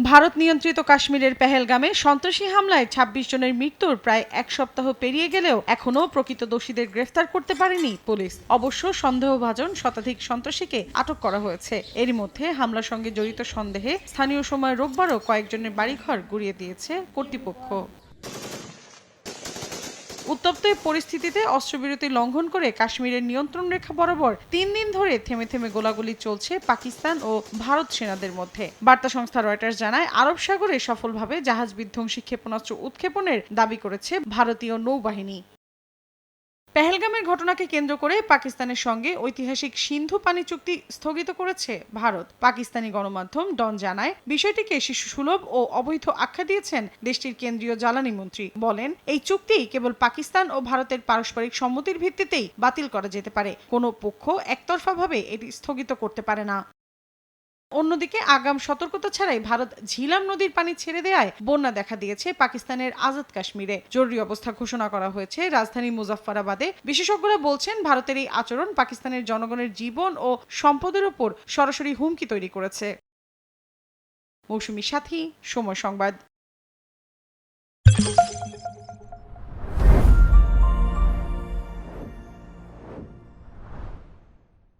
ভারত নিয়ন্ত্রিত কাশ্মীরের পেহেলগামে সন্ত্রাসী হামলায় ২৬ জনের মৃত্যুর প্রায় এক সপ্তাহ পেরিয়ে গেলেও এখনও প্রকৃত দোষীদের গ্রেফতার করতে পারেনি পুলিশ। অবশ্য সন্দেহভাজন শতাধিক সন্ত্রাসীকে আটক করা হয়েছে। এর মধ্যে হামলার সঙ্গে জড়িত সন্দেহে স্থানীয় সময় রোববারও কয়েকজনের বাড়িঘর গুড়িয়ে দিয়েছে কর্তৃপক্ষ। উত্তপ্ত এই পরিস্থিতিতে অস্ত্রবিরতি লঙ্ঘন করে কাশ্মীরের নিয়ন্ত্রণ রেখা বরাবর তিন দিন ধরে থেমে থেমে গোলাগুলি চলছে পাকিস্তান ও ভারত সেনাদের মধ্যে। বার্তা সংস্থা রয়টার্স জানায়, আরব সাগরে সফলভাবে জাহাজ বিধ্বংসী ক্ষেপণাস্ত্র উৎক্ষেপণের দাবি করেছে ভারতীয় নৌবাহিনী। পেহেলগামের ঘটনাকে কেন্দ্র করে পাকিস্তানের সঙ্গে ঐতিহাসিক সিন্ধু পানি চুক্তি স্থগিত করেছে ভারত। পাকিস্তানি গণমাধ্যম ডন জানায়, বিষয়টিকে শিশু সুলভ ও অবৈধ আখ্যা দিয়েছেন দেশটির কেন্দ্রীয় জ্বালানি মন্ত্রী। বলেন, এই চুক্তি কেবল পাকিস্তান ও ভারতের পারস্পরিক সম্মতির ভিত্তিতেই বাতিল করা যেতে পারে। কোনো পক্ষ একতরফাভাবে এটি স্থগিত করতে পারে না। অন্যদিকে আগাম সতর্কতা ছাড়াই ভারত ঝিলাম নদীর পানি ছেড়ে দেওয়ায় বন্যা দেখা দিয়েছে পাকিস্তানের আজাদ কাশ্মীরে। জরুরি অবস্থা ঘোষণা করা হয়েছে রাজধানী মুজাফফরাবাদে। বিশেষজ্ঞরা বলছেন, ভারতের এই আচরণ পাকিস্তানের জনগণের জীবন ও সম্পদের উপর সরাসরি হুমকি তৈরি করেছে। মৌসুমি সাথী, সময় সংবাদ।